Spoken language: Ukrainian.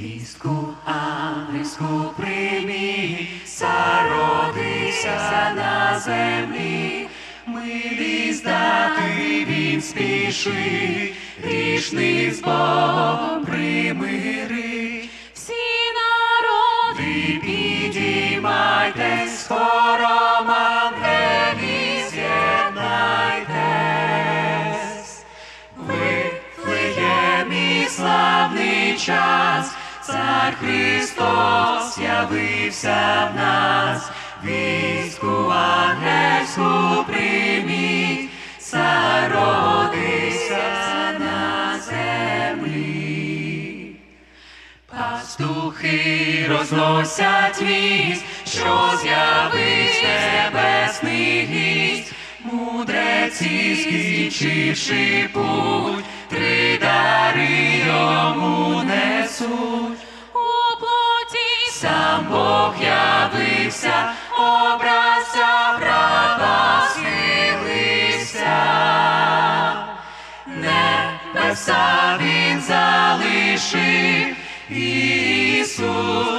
Вістку ангельську приймі, зародився на землі, милість дати він спішить, грішних з Богом примири. Всі народи підіймайтесь, з хором ангелів з'єднайтесь. Вифлеємі славний час, Цар Христос явився в нас, війську ангельську прийміть, зародився на землі. Пастухи розносять вість, що з'явився небесний гість, мудреці, скінчивши путь, явився, Бог явився, обрався, брата схилився, небеса він залишив Ісус.